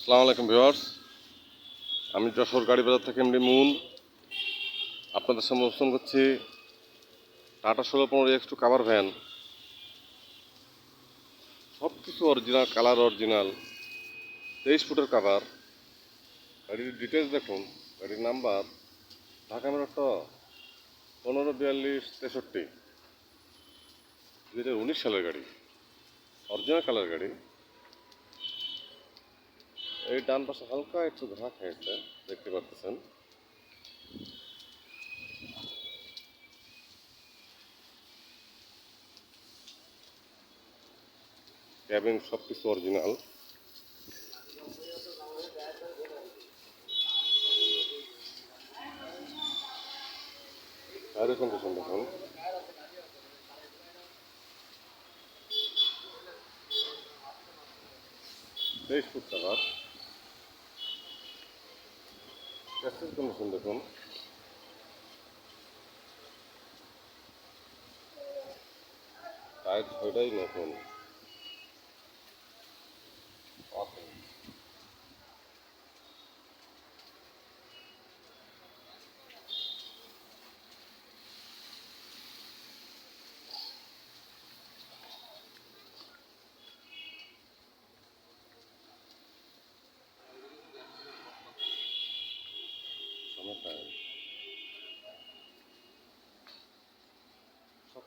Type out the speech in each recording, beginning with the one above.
আসসালামু আলাইকুম ভিউয়ার্স। আমি যশোর গাড়ি বাজার থেকে এমডি মুন। আপনাদের সামনে অবস্থান করছি টাটা ষোলো পনেরো এক্স টু কাভার ভ্যান সব কিছু অরিজিনাল কালার অরিজিনাল তেইশ ফুটের কাভার গাড়ির ডিটেলস দেখুন। গাড়ির নাম্বার ঢাকা মেরোটা পনেরো, বিয়াল্লিশ, তেষট্টি। দু হাজার উনিশ সালের গাড়ি। অরিজিনাল কালার গাড়ি। এই ডান পাশে হালকা একটু ঘা খেয়েছে দেখতে পাচ্ছেন। ক্যাবিন সব কিছু অরিজিনাল টায়ারের কন্ডিশন দেখুন। তেইশ ফুট টাকার গ্যাসের কন্ডিশন দেখুন টায়ার ছয়টাই নতুন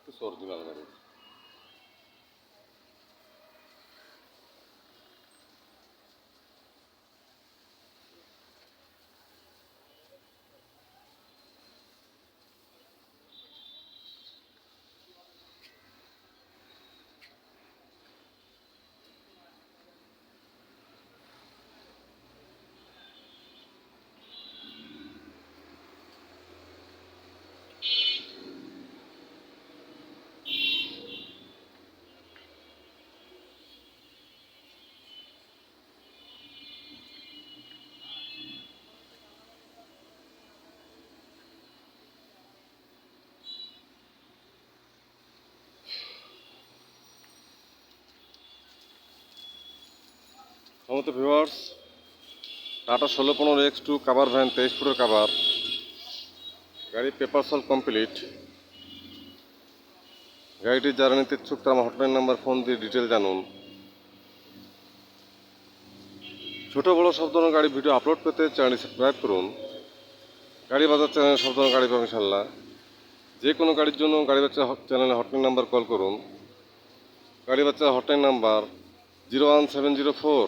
সব কিছু অরিজিনাল সমস্ত ভিউয়ার্স টাটা ষোলো পনেরো এক্স টু কাভার ভ্যান তেইশ ফুটের কাভার গাড়ি পেপার সল কমপ্লিট গাড়িটি যারা নিতে ইচ্ছুক তার আমার হটলাইন নাম্বার ফোন দিয়ে ডিটেল জানুন। ছোট বড় সব ধরনের গাড়ি ভিডিও আপলোড পেতে চ্যানেলটি সাবস্ক্রাইব করুন। গাড়ি বাজার চ্যানেলে সব ধরনের গাড়ি পাবেন ইনশাল্লাহ যে কোনো গাড়ির জন্য গাড়ি বাচ্চা চ্যানেলে হটলাইন নাম্বার কল করুন। গাড়ি বাচ্চা hotline number zero one seven zero four